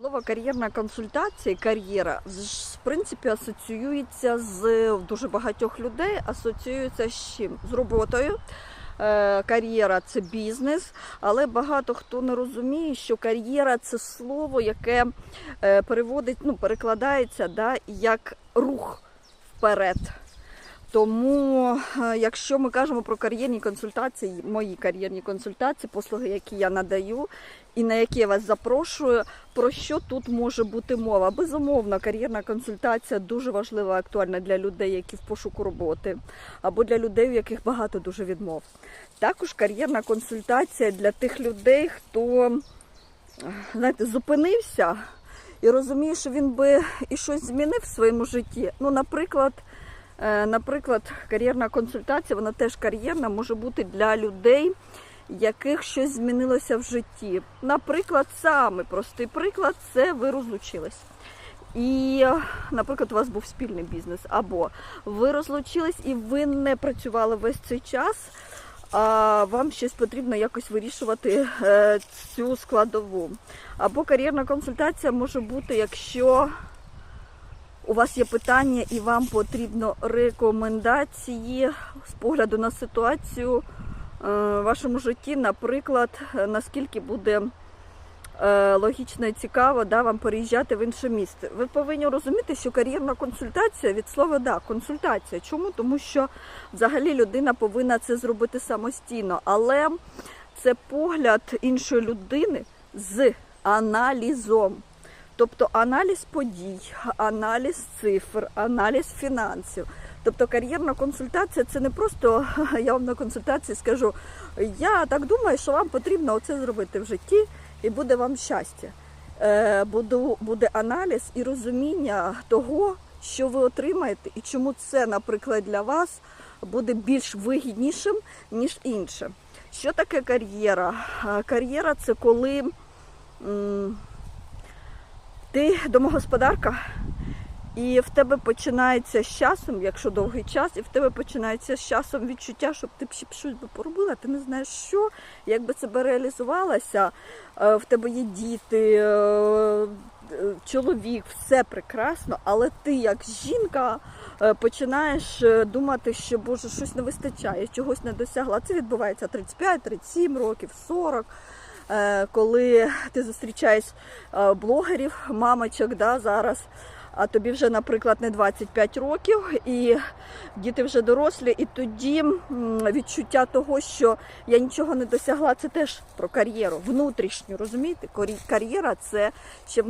Слово кар'єрна консультація, кар'єра в принципі асоціюється з дуже багатьох людей, асоціюється з чим? З роботою. Е, Кар'єра це бізнес, але багато хто не розуміє, що кар'єра це слово, яке е, переводить, ну, перекладається да, як рух вперед. Тому, е, якщо ми кажемо про кар'єрні консультації, мої кар'єрні консультації, послуги, які я надаю і на які я вас запрошую, про що тут може бути мова? Безумовно, кар'єрна консультація дуже важлива, актуальна для людей, які в пошуку роботи, або для людей, у яких багато дуже відмов. Також кар'єрна консультація для тих людей, хто знаєте, зупинився і розуміє, що він би і щось змінив в своєму житті. Ну, наприклад. Е, Наприклад, кар'єрна консультація, вона теж кар'єрна, може бути для людей, яких щось змінилося в житті. Наприклад, самий простий приклад це ви розлучились. І, наприклад, у вас був спільний бізнес, або ви розлучились і ви не працювали весь цей час, а вам щось потрібно якось вирішувати е, цю складову. Або кар'єрна консультація може бути, якщо у вас є питання і вам потрібно рекомендації з погляду на ситуацію е, в вашому житті, наприклад, е, наскільки буде е, логічно і цікаво да, вам переїжджати в інше місце. Ви повинні розуміти, що кар'єрна консультація від слова да, консультація. Чому? Тому що взагалі людина повинна це зробити самостійно, але це погляд іншої людини з аналізом. Тобто аналіз подій, аналіз цифр, аналіз фінансів. Тобто кар'єрна консультація це не просто я вам на консультації скажу, я так думаю, що вам потрібно оце зробити в житті і буде вам щастя. Е, Буде, аналіз і розуміння того, що ви отримаєте, і чому це, наприклад, для вас буде більш вигіднішим, ніж інше. Що таке кар'єра? Е, Кар'єра це коли. Ти домогосподарка, і в тебе починається з часом, якщо довгий час, і в тебе починається з часом відчуття, щоб ти б ще щось би поробила, ти не знаєш що, як би себе реалізувалася, Е, в тебе є діти, е, е, чоловік, все прекрасно, але ти як жінка починаєш думати, що Боже, щось не вистачає, чогось не досягла. Це відбувається 35-37 років, 40 е, коли ти зустрічаєш е, блогерів, мамочок, да, зараз, а тобі вже, наприклад, не 25 років, і діти вже дорослі, і тоді відчуття того, що я нічого не досягла, це теж про кар'єру внутрішню, розумієте? Кар'єра це ще